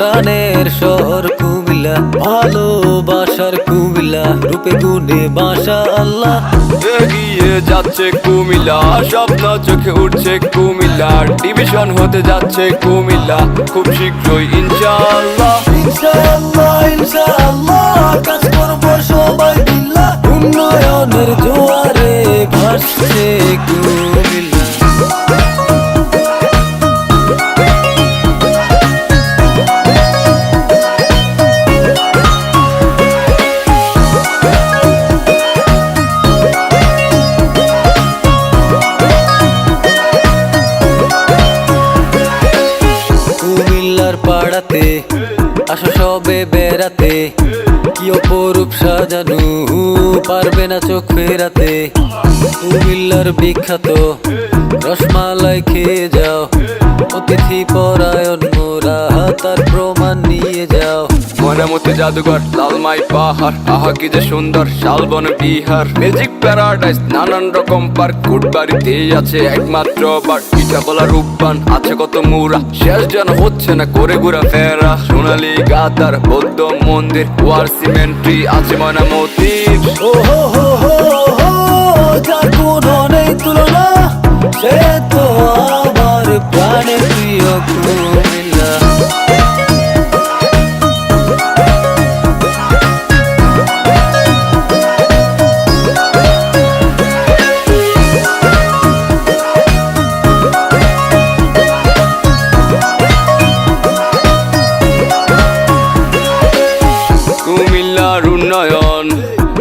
প্রাণের শহর কুমিল্লা ভালোবাসার কুমিল্লা রূপে গুণে বাসা আল্লাহ। এগিয়ে যাচ্ছে কুমিল্লা স্বপ্ন চোখে উঠছে কুমিল্লা ডিভিশন হতে যাচ্ছে কুমিল্লা খুব শীঘ্রই ইনশাআল্লাহ। ইনশাআল্লাহ ইনশাআল্লাহ কাজ করব সবাই মিল্লা। উন্নয়নের জোয়ারে ভাসছে কুমিল্লা। পাড়াতে আসো সবে বেড়াতে, কি অপরূপ সাজানো পারবে না চোখ ফেরাতে। কুমিল্লার বিখ্যাত রসমালাই খেয়ে যাও, অতিথি পরায়ণ মোরা তার প্রমাণ নিয়ে যাও। মনামতি জাদুঘর, লালমাই পাহাড় আহা কি যে সুন্দর শালবন বিহার। ম্যাজিক প্যারাডাইস নানান রকম পার্ক কুটবাড়িতেই আছে একমাত্র বার পিঠা বলা রূপবান, আছে কত মুরা। শেষ যেন হচ্ছে না করে ঘুরা ফেরা। সোনালি গাতার, বৌদ্ধ মন্দির ওয়ার সিমেন্ট্রি, আছে ময়নামতির ও হো হো হো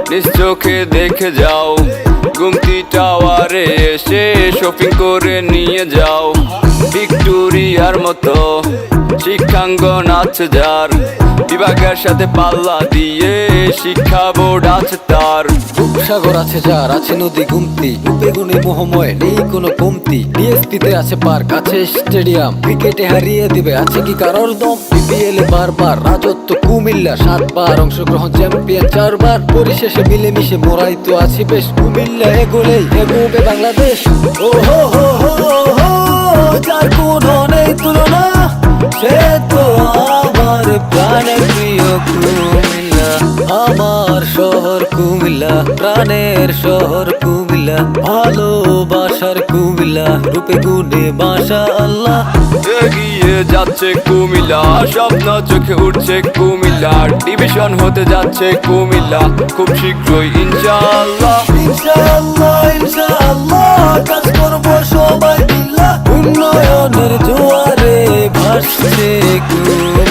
নিজ চোখে দেখে যাও। গুমতি টাওয়ারে এসে শপিং করে নিয়ে যাও। ভিক্টোরিয়ার মতো শিক্ষাঙ্গন আছে যার। বিভাগের সাথে পাল্লা দিয়ে শিক্ষা বোর্ড আছে তার। রূপসাগর আছে, যার আছে নদী গুমতি। রূপে গুণে মোহময়, নেই কোনো কমতি। ডিএসপিতে আছে পার্ক, আছে স্টেডিয়াম। ক্রিকেটে হারিয়ে দিবে, আছে কি কারোর দম? বিপিএল এ বারবার রাজত্ব, কুমিল্লা সাতবার অংশগ্রহণ, চ্যাম্পিয়ন চারবার। পরিশেষে মিলেমিশে মোরাই তো আছি বেশ। কুমিল্লা এগোবে বাংলাদেশ। ও হো হো হো হো, যার নেই তুলনা, সে তো আমার প্রাণের প্রিয় আমার শহর কুমিল্লা প্রাণের শহর কুমিল্লা ভালোবাসার কুমিল্লা রূপে গুণে বাসা আল্লাহ। এগিয়ে যাচ্ছে কুমিল্লা স্বপ্ন চোখে উঠছে কুমিল্লা ডিভিশন হতে যাচ্ছে কুমিল্লা খুব শীঘ্রই ইনশাআল্লাহ। ইনশাআল্লাহ ইনশাআল্লাহ কাজ করব সবাই মিল্লা। উন্নয়নের জোয়ারে ভাসছে কুমিল্লা।